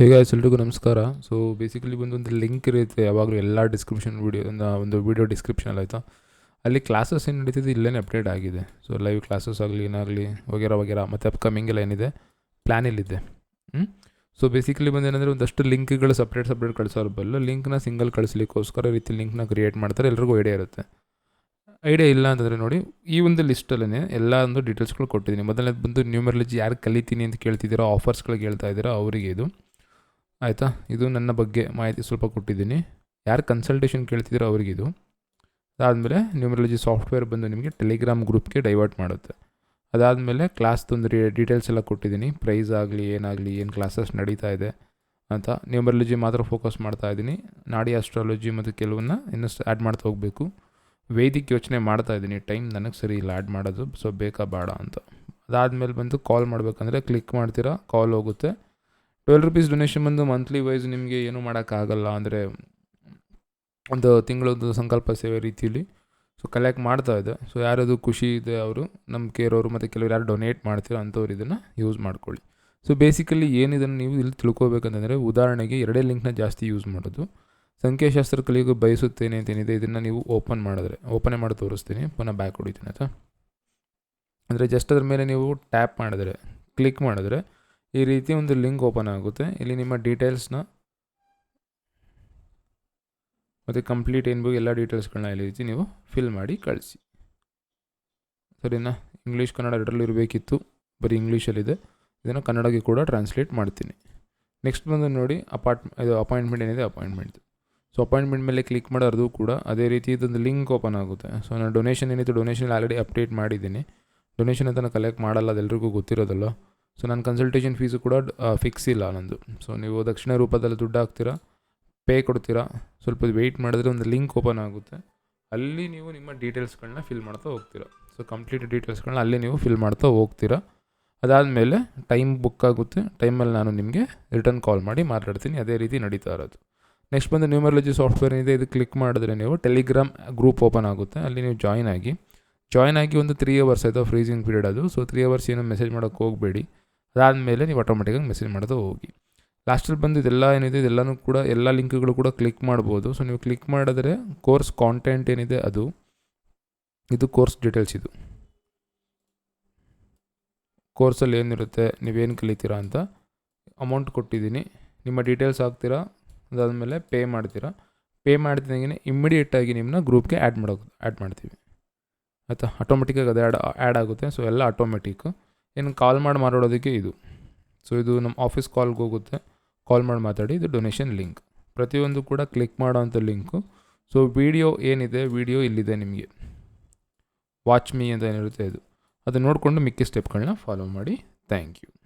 ಹೇಗೆ ಎಲ್ರಿಗೂ ನಮಸ್ಕಾರ. ಸೊ ಬೇಸಿಕಲಿ ಬಂದು ಒಂದು ಲಿಂಕ್ ಇರುತ್ತೆ, ಯಾವಾಗಲೂ ಎಲ್ಲ ಡಿಸ್ಕ್ರಿಪ್ಷನ್ ವೀಡಿಯೋ ಒಂದು ವೀಡಿಯೋ ಡಿಸ್ಕ್ರಿಪ್ಷನಲ್ಲಿ ಆಯಿತಾ? ಅಲ್ಲಿ ಕ್ಲಾಸಸ್ ಏನು ನಡೀತಿದೆ ಇಲ್ಲೇ ಅಪ್ಡೇಟ್ ಆಗಿದೆ. ಸೊ ಲೈವ್ ಕ್ಲಾಸಸ್ ಆಗಲಿ, ಏನಾಗಲಿ, ವಗೇರ ವಗೇರ, ಮತ್ತು ಅಪ್ಕಮಿಂಗ್ ಎಲ್ಲ ಏನಿದೆ ಪ್ಲ್ಯಾನ್ ಇಲ್ಲಿದೆ. ಹ್ಞೂ ಸೊ ಬೇಸಿಕಲಿ ಬಂದು ಏನಂದರೆ, ಒಂದಷ್ಟು ಲಿಂಕ್ಗಳು ಸಪ್ರೇಟ್ ಸಪ್ರೇಟ್ ಕಳಿಸೋರು ಬಲ್ಲ ಲಿಂಕ್ನ ಸಿಂಗಲ್ ಕಳಿಸ್ಲಿಕ್ಕೋಸ್ಕರ ಈ ರೀತಿ ಲಿಂಕ್ನ ಕ್ರಿಯೇಟ್ ಮಾಡ್ತಾರೆ, ಎಲ್ರಿಗೂ ಐಡಿಯಾ ಇರುತ್ತೆ. ಐಡಿಯಾ ಇಲ್ಲ ಅಂತಂದರೆ ನೋಡಿ, ಈ ಒಂದು ಲಿಸ್ಟಲ್ಲೇ ಎಲ್ಲ ಒಂದು ಡೀಟೇಲ್ಸ್ಗಳು ಕೊಟ್ಟಿದ್ದೀನಿ. ಮೊದಲನೇದು ಬಂದು ನ್ಯೂಮರಾಲಜಿ ಯಾರು ಕಲಿತೀನಿ ಅಂತ ಕೇಳ್ತಿದ್ದೀರೋ ಆಫರ್ಸ್ಗಳಿಗೆ ಹೇಳ್ತಾ ಇದ್ದೀರೋ, ಅವರಿಗೆ ಇದು. ಆಯಿತಾ? ಇದು ನನ್ನ ಬಗ್ಗೆ ಮಾಹಿತಿ ಸ್ವಲ್ಪ ಕೊಟ್ಟಿದ್ದೀನಿ. ಯಾರು ಕನ್ಸಲ್ಟೇಷನ್ ಕೇಳ್ತಿದ್ದೀರೋ ಅವರಿಗಿದು. ಅದಾದಮೇಲೆ ನ್ಯೂಮರಾಲಜಿ ಸಾಫ್ಟ್ವೇರ್ ಬಂದು ನಿಮಗೆ ಟೆಲಿಗ್ರಾಮ್ ಗ್ರೂಪ್ಗೆ ಡೈವರ್ಟ್ ಮಾಡುತ್ತೆ. ಅದಾದಮೇಲೆ ಕ್ಲಾಸ್ದೊಂದು ಡೀಟೇಲ್ಸ್ ಎಲ್ಲ ಕೊಟ್ಟಿದ್ದೀನಿ. ಪ್ರೈಸ್ ಆಗಲಿ, ಏನಾಗಲಿ, ಏನು ಕ್ಲಾಸಸ್ ನಡೀತಾ ಇದೆ ಅಂತ. ನ್ಯೂಮರಾಲಜಿ ಮಾತ್ರ ಫೋಕಸ್ ಮಾಡ್ತಾ ಇದ್ದೀನಿ. ನಾಡಿ ಆಸ್ಟ್ರಾಲಜಿ ಮತ್ತು ಕೆಲವನ್ನ ಇನ್ನಷ್ಟು ಆ್ಯಡ್ ಮಾಡ್ತಾ ಹೋಗಬೇಕು. ವೇದಿಕ್ ಯೋಚನೆ ಮಾಡ್ತಾ ಇದ್ದೀನಿ. ಟೈಮ್ ನನಗೆ ಸರಿ ಇಲ್ಲ ಆ್ಯಡ್ ಮಾಡೋದು. ಸೊ ಬೇಕಾ, ಬೇಡ ಅಂತ. ಅದಾದಮೇಲೆ ಬಂದು ಕಾಲ್ ಮಾಡಬೇಕಂದ್ರೆ ಕ್ಲಿಕ್ ಮಾಡ್ತೀರಾ? ಕಾಲ್ ಹೋಗುತ್ತೆ. ಟ್ವೆಲ್ ರುಪೀಸ್ ಡೊನೇಷನ್ ಬಂದು ಮಂತ್ಲಿ ವೈಸ್ ನಿಮಗೆ ಏನೂ ಮಾಡೋಕ್ಕಾಗಲ್ಲ ಅಂದರೆ ಒಂದು ತಿಂಗಳದ್ದು ಸಂಕಲ್ಪ ಸೇವೆ ರೀತಿಯಲ್ಲಿ ಸೊ ಕಲೆಕ್ಟ್ ಮಾಡ್ತಾ ಇದೆ ಸೊ ಯಾರದು ಖುಷಿ ಇದೆ ಅವರು, ನಮ್ಮ ಕೇರೋರು ಮತ್ತು ಕೆಲವರು ಯಾರು ಡೊನೇಟ್ ಮಾಡ್ತೀರೋ ಅಂಥವ್ರು ಇದನ್ನು ಯೂಸ್ ಮಾಡ್ಕೊಳ್ಳಿ. ಸೊ ಬೇಸಿಕಲಿ ಏನಿದನ್ನು ನೀವು ಇಲ್ಲಿ ತಿಳ್ಕೊಬೇಕಂತಂದರೆ ಉದಾಹರಣೆಗೆ ಎರಡೇ ಲಿಂಕ್ನ ಜಾಸ್ತಿ ಯೂಸ್ ಮಾಡೋದು. ಸಂಖ್ಯಾಶಾಸ್ತ್ರ ಕಲಿಯೋಕೆ ಬಯಸುತ್ತೇನೆ ಅಂತೇನಿದೆ ಇದನ್ನು ನೀವು ಓಪನ್ ಮಾಡಿದ್ರೆ ಓಪನೇ ಮಾಡಿ ತೋರಿಸ್ತೀನಿ, ಪುನಃ ಬ್ಯಾಕ್ ಹೊಡಿತೀನಿ ಆಯಿತಾ? ಅಂದರೆ ಜಸ್ಟ್ ಅದ್ರ ಮೇಲೆ ನೀವು ಟ್ಯಾಪ್ ಮಾಡಿದ್ರೆ ಕ್ಲಿಕ್ ಮಾಡಿದ್ರೆ ಈ ರೀತಿ ಒಂದು ಲಿಂಕ್ ಓಪನ್ ಆಗುತ್ತೆ. ಇಲ್ಲಿ ನಿಮ್ಮ ಡೀಟೇಲ್ಸ್ನ ಮತ್ತು ಕಂಪ್ಲೀಟ್ ಏನು ಬೇಕು ಎಲ್ಲ ಡೀಟೇಲ್ಸ್ಗಳನ್ನ ಇಲ್ಲಿ ರೀತಿ ನೀವು ಫಿಲ್ ಮಾಡಿ ಕಳಿಸಿ. ಸರಿನಾ? ಇಂಗ್ಲೀಷ್, ಕನ್ನಡ ಎರಡರಲ್ಲೂ ಇರಬೇಕಿತ್ತು. ಬರೀ ಇಂಗ್ಲೀಷಲ್ಲಿದೆ. ಇದನ್ನು ಕನ್ನಡಕ್ಕೆ ಕೂಡ ಟ್ರಾನ್ಸ್ಲೇಟ್ ಮಾಡ್ತೀನಿ. ನೆಕ್ಸ್ಟ್ ಬಂದು ನೋಡಿ, ಅಪಾರ್ಟ್ ಇದು ಅಪಾಯಿಂಟ್ಮೆಂಟ್ ಏನಿದೆ, ಅಪಾಯಿಂಟ್ಮೆಂಟ್. ಸೊ, ಅಪಾಯಿಂಟ್ಮೆಂಟ್ ಮೇಲೆ ಕ್ಲಿಕ್ ಮಾಡೋದು ಕೂಡ ಅದೇ ರೀತಿ ಇದೊಂದು ಲಿಂಕ್ ಓಪನ್ ಆಗುತ್ತೆ. ಸೊ, ನಾನು ಡೊನೇಷನ್ ಏನಿತ್ತು ಡೊನೇಷನ್ ಆಲ್ರೆಡಿ ಅಪ್ಡೇಟ್ ಮಾಡಿದ್ದೀನಿ. ಡೊನೇಷನ್ ಅಂತ ನಾನು ಕಲೆಕ್ಟ್ ಮಾಡಲ್ಲ ಅದೆಲ್ಲರಿಗೂ ಗೊತ್ತಿರೋದಲ್ಲ. ಸೊ ನನ್ನ ಕನ್ಸಲ್ಟೇಷನ್ ಫೀಸು ಕೂಡ ಫಿಕ್ಸ್ ಇಲ್ಲ ನಂದು. ಸೊ ನೀವು ದಕ್ಷಿಣ ರೂಪದಲ್ಲಿ ದುಡ್ಡು ಹಾಕ್ತೀರಾ ಪೇ ಕೊಡ್ತೀರಾ, ಸ್ವಲ್ಪ ವೆಯ್ಟ್ ಮಾಡಿದ್ರೆ ಒಂದು ಲಿಂಕ್ ಓಪನ್ ಆಗುತ್ತೆ. ಅಲ್ಲಿ ನೀವು ನಿಮ್ಮ ಡೀಟೇಲ್ಸ್ಗಳನ್ನ ಫಿಲ್ ಮಾಡ್ತಾ ಹೋಗ್ತೀರಾ. ಸೊ ಕಂಪ್ಲೀಟ್ ಡೀಟೇಲ್ಸ್ಗಳನ್ನ ಅಲ್ಲಿ ನೀವು ಫಿಲ್ ಮಾಡ್ತಾ ಹೋಗ್ತೀರಾ. ಅದಾದಮೇಲೆ ಟೈಮ್ ಬುಕ್ ಆಗುತ್ತೆ. ಟೈಮಲ್ಲಿ ನಾನು ನಿಮಗೆ ರಿಟರ್ನ್ ಕಾಲ್ ಮಾಡಿ ಮಾತಾಡ್ತೀನಿ. ಅದೇ ರೀತಿ ನಡೀತಾ ಇರೋದು. ನೆಕ್ಸ್ಟ್ ಬಂದು ನ್ಯೂಮರಾಲಜಿ ಸಾಫ್ಟ್ವೇರ್ ಇದೆ. ಇದು ಕ್ಲಿಕ್ ಮಾಡಿದ್ರೆ ನೀವು ಟೆಲಿಗ್ರಾಮ್ ಗ್ರೂಪ್ ಓಪನ್ ಆಗುತ್ತೆ. ಅಲ್ಲಿ ನೀವು ಜಾಯ್ನ್ ಆಗಿ. ಜಾಯ್ನ್ ಆಗಿ ಒಂದು ತ್ರೀ ಅವರ್ಸ್ ಆಯಿತು ಫ್ರೀಸಿಂಗ್ ಪೀರಿಯಡ್ ಅದು. ಸೊ ತ್ರೀ ಅವರ್ಸ್ ಏನು ಮೆಸೇಜ್ ಮಾಡೋಕ್ಕೆ ಹೋಗಬೇಡಿ. ಅದಾದಮೇಲೆ ನೀವು ಆಟೋಮೆಟಿಕಾಗಿ ಮೆಸೇಜ್ ಮಾಡೋದು ಹೋಗಿ. ಲಾಸ್ಟಲ್ಲಿ ಬಂದು ಇದೆಲ್ಲ ಏನಿದೆ, ಇದೆಲ್ಲನೂ ಕೂಡ ಎಲ್ಲ ಲಿಂಕ್ಗಳು ಕೂಡ ಕ್ಲಿಕ್ ಮಾಡ್ಬೋದು. ಸೊ ನೀವು ಕ್ಲಿಕ್ ಮಾಡಿದ್ರೆ ಕೋರ್ಸ್ ಕಾಂಟೆಂಟ್ ಏನಿದೆ ಅದು, ಇದು ಕೋರ್ಸ್ ಡೀಟೇಲ್ಸ್ ಇದು. ಕೋರ್ಸಲ್ಲಿ ಏನಿರುತ್ತೆ, ನೀವೇನು ಕಲಿತೀರಾ ಅಂತ ಅಮೌಂಟ್ ಕೊಟ್ಟಿದ್ದೀನಿ. ನಿಮ್ಮ ಡೀಟೇಲ್ಸ್ ಹಾಕ್ತೀರಾ, ಅದಾದಮೇಲೆ ಪೇ ಮಾಡ್ತೀರಾ. ಪೇ ಮಾಡ್ತಿದ್ದಂಗೆ ಇಮ್ಮಿಡಿಯೇಟಾಗಿ ನಿಮ್ಮನ್ನ ಗ್ರೂಪ್ಗೆ ಆ್ಯಡ್ ಮಾಡೋ ಆ್ಯಡ್ ಮಾಡ್ತೀವಿ. ಆಯಿತಾ? ಆಟೋಮೆಟಿಕ್ಕಾಗಿ ಅದು ಆ್ಯಡ್ ಆ್ಯಡ್ ಆಗುತ್ತೆ. ಸೊ ಎಲ್ಲ ಆಟೋಮೆಟಿಕ್ಕು ಏನು ಕಾಲ್ ಮಾಡಿ ಮಾತಾಡೋದಕ್ಕೆ ಇದು. ಸೊ ಇದು ನಮ್ಮ ಆಫೀಸ್ ಕಾಲ್ಗೆ ಹೋಗುತ್ತೆ. ಕಾಲ್ ಮಾಡಿ ಮಾತಾಡಿ, ಇದು ಡೊನೇಷನ್ ಲಿಂಕ್ ಪ್ರತಿಯೊಂದು ಕೂಡ ಕ್ಲಿಕ್ ಮಾಡೋವಂಥ ಲಿಂಕು ಸೊ ವಿಡಿಯೋ ಏನಿದೆ ವಿಡಿಯೋ ಇಲ್ಲಿದೆ ನಿಮಗೆ. ವಾಚ್ ಮೀ ಅಂತ ಏನಿರುತ್ತೆ ಇದು. ಅದು ನೋಡಿಕೊಂಡು ಮಿಕ್ಕಿ ಸ್ಟೆಪ್ಗಳನ್ನ ಫಾಲೋ ಮಾಡಿ. Thank you